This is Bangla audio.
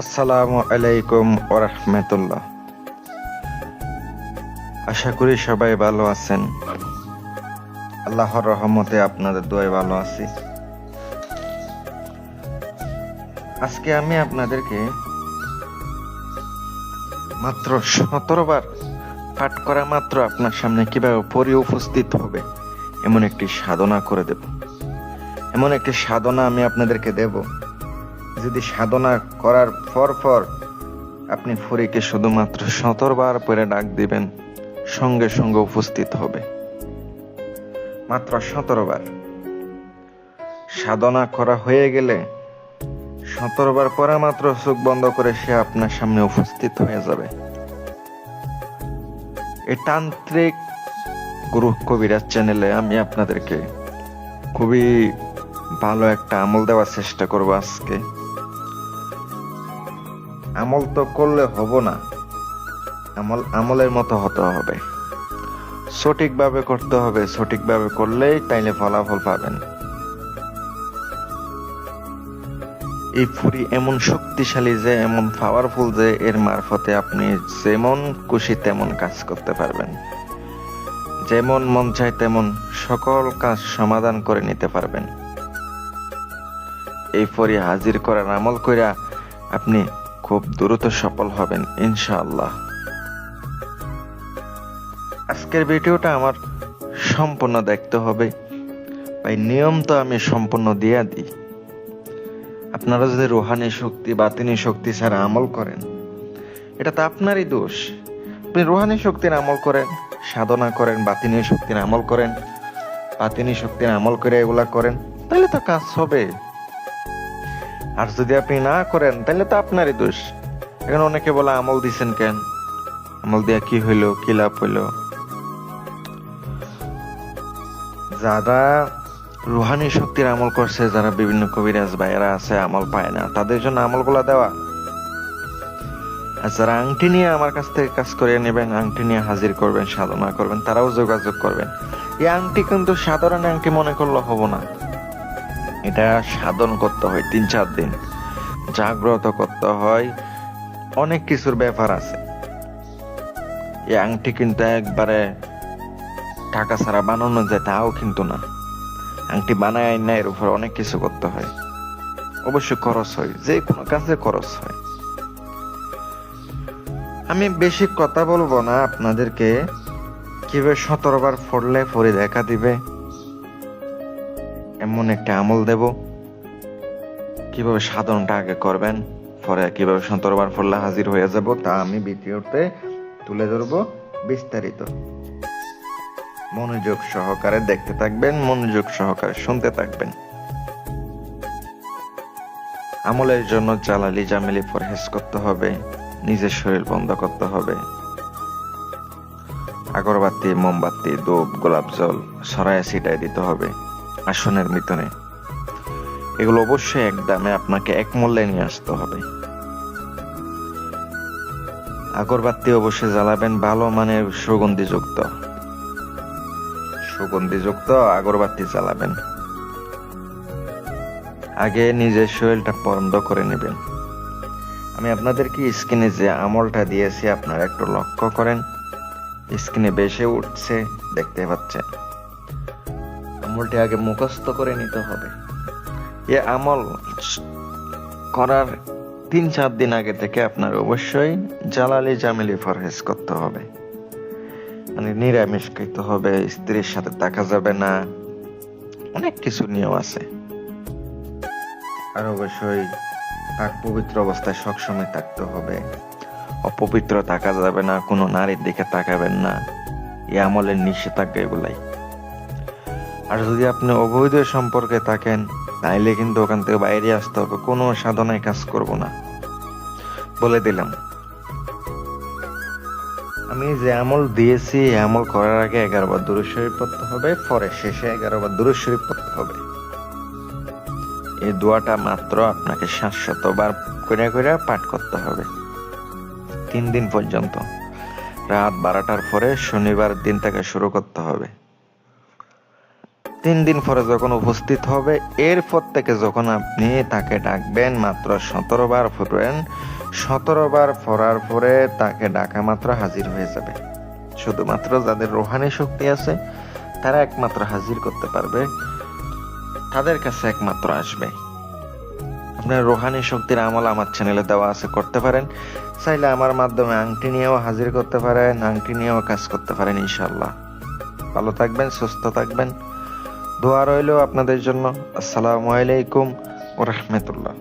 আসসালামু আলাইকুম ওরহমতুল্লাহ। আশা করি সবাই ভালো আছেন। আল্লাহর রহমতে আপনাদের দোয়ায় ভালো আছি। আজকে আমি আপনাদেরকে মাত্র সতেরো বার পাঠ করা মাত্র আপনার সামনে কীভাবে পরি উপস্থিত হবে, এমন একটি সাধনা করে দেব। এমন একটি সাধনা আমি আপনাদেরকে দেব। যদি সাধনা করার পর পর আপনি ফরিকে শুধুমাত্র সতেরো পরে ডাক দিবেন, সঙ্গে সঙ্গে উপস্থিত হবে। মাত্র সতেরো বার সাধনা করা হয়ে গেলে সতেরো বার পরে মাত্র চোখ বন্ধ করে সে আপনার সামনে উপস্থিত হয়ে যাবে। এই তান্ত্রিক গুরু কবিরাজ চ্যানেলে আমি আপনাদেরকে খুবই ভালো একটা আমল দেওয়ার চেষ্টা করব আজকে। আমল তো করলে হব না। আমল আমলের মতো হতে হবে। সঠিকভাবে করতে হবে, সঠিকভাবে করলেই তাইলে ফলাফল পাবেন। এই ফুরি এমন শক্তিশালী যে, এমন পাওয়ারফুল যে, এর মারফতে আপনি যেমন খুশি তেমন কাজ করতে পারবেন। যেমন মন চায় তেমন সকল কাজ সমাধান করে নিতে পারবেন। এই ফরি হাজির করার আমল কইরা আপনি খুব দ্রুত সফল হবেন, ইনশাআল্লাহ। আজকের ভিডিওটা আমার সম্পূর্ণ দেখতে হবে। ভাই, নিয়ম তো আমি সম্পূর্ণ দিয়ে দিই। আপনারা যদি রোহানি শক্তি, বাতিনি শক্তি ছাড়া আমল করেন, এটা তো আপনারই দোষ। আপনি রোহানি শক্তির আমল করেন, সাধনা করেন, বাতিনি শক্তির আমল করেন, বাতিনি শক্তির আমল করে এগুলা করেন, তাহলে তো কাজ হবে। আর যদি আপনি না করেন, তাহলে তো আপনারই দোষ। এখন অনেকে বলে, আমল দিছেন কেন? আমল দিয়া কি হইল, কি লাভ হইল? যারা রুহানি শক্তির আমল করছে, যারা বিভিন্ন কবিরাজ ভাইয়েরা আছে, আমল পায় না, তাদের জন্য আমলগুলা দেওয়া। আর যারা আংটি নিয়ে আমার কাছ থেকে কাজ করিয়ে নেবেন, আংটি নিয়ে হাজির করবেন, সাধনা করবেন, তারাও যোগাযোগ করবেন। এই আংটি কিন্তু সাধারণ আংটি মনে করলে হব না। এটা সাধন করতে হয়, তিন চার দিন। জাগ্রত করতে হয়, অনেক কিছুর ব্যাপার আছে। এই আংটি কিন্তু একবারে টাকা ছাড়া বানানো যায়, তাও কিন্তু না। আংটি বানায় না এর উপর অনেক কিছু করতে হয়। অবশ্যই খরচ হয়, যে কোনো কাজে খরচ হয়। আমি বেশি কথা বলব না, আপনাদেরকে কীভাবে সতেরো বার পড়লে পরে দেখা দিবে। এমন একটা আমল দেব। কীভাবে সাধনটা আগে করবেন, পরে কীভাবে সতেরো বার পড়লে হাজির হয়ে যাব, তা আমি ভিডিওতে তুলে ধরবো বিস্তারিত। মনোযোগ সহকারে দেখতে থাকবেন, মনোযোগ সহকারে শুনতে থাকবেন। আমলের জন্য জালালি জামিলি পরহেজ করতে হবে, নিজের শরীর বন্ধ করতে হবে। আগরবাতি, মোমবাতি, ধূপ, গোলাপ জল সরাই ছিটাই দিতে হবে। আসনের মিতনে এগুলো অবশ্যই এক দামে আপনাকে এক মূল্যে নিয়ে আসতে হবে। আগরবাতি অবশ্যই জ্বালাবেন, ভালো মানের সুগন্ধিযুক্ত। সুগন্ধিযুক্ত আগরবাতি জ্বালাবেন। আগে নিজের শরীরটা বন্ধ করে নেবেন। আমি আপনাদেরকে স্ক্রিনে যে আমলটা দিয়েছি, আপনারা একটু লক্ষ্য করেন। স্ক্রিনে বেশি উঠছে, দেখতে পাচ্ছেন। আমলটি আগে মুখস্থ করে নিতে হবে। এ আমল করার তিন চার দিন আগে থেকে আপনার অবশ্যই জালালি জামিলি ফরহেজ করতে হবে। মানে নিরামিষ খাইতে হবে, স্ত্রীর সাথে থাকা যাবে না। অনেক কিছু নিয়ম আছে। আর অবশ্যই পাক পবিত্র অবস্থায় সবসময় থাকতে হবে। অপবিত্র থাকা যাবে না, কোনো নারীর দিকে তাকাবেন না। এই আমলের নিষেধাজ্ঞা এগুলাই। আর যদি আপনি অবৈধ সম্পর্কে থাকেন, তাইলে কিন্তু ওখান থেকে বাইরে আসতে হবে। কোনো সাধনায় কাজ করব না। বলে দিলাম। আমি যে আমল দিয়েছি আমল করার আগে এগারো বার দূর শরীফ পড়তে হবে পরে শেষে এগারো বার দূর শরীফ পড়তে হবে। এই দোয়াটা মাত্র আপনাকে সাতশত বার করে করে পাঠ করতে হবে। তিন দিন পর্যন্ত। রাত বারোটার পরে শনিবার দিন থেকে শুরু করতে হবে। তিন দিন পরে যখন উপস্থিত হবে, এরপর থেকে যখন আপনি তাকে ডাকবেন, মাত্র সতেরো বার ফুটবেন সতেরো বার পড়ার পরে তাকে ডাকা মাত্র হাজির হয়ে যাবে। শুধুমাত্র যাদের রোহানি শক্তি আছে, তারা একমাত্র হাজির করতে পারবে। তাদের কাছে একমাত্র আসবে। আপনার রোহানি শক্তির আমল আমার চ্যানেলে দেওয়া আছে, করতে পারেন। চাইলে আমার মাধ্যমে আংটি নিয়েও হাজির করতে পারেন, আংটি নিয়েও কাজ করতে পারেন ইনশাল্লাহ ভালো থাকবেন, সুস্থ থাকবেন। দোয়া রইল আপনাদের জন্য। আসসালামু আলাইকুম ও রহমতুল্লাহ।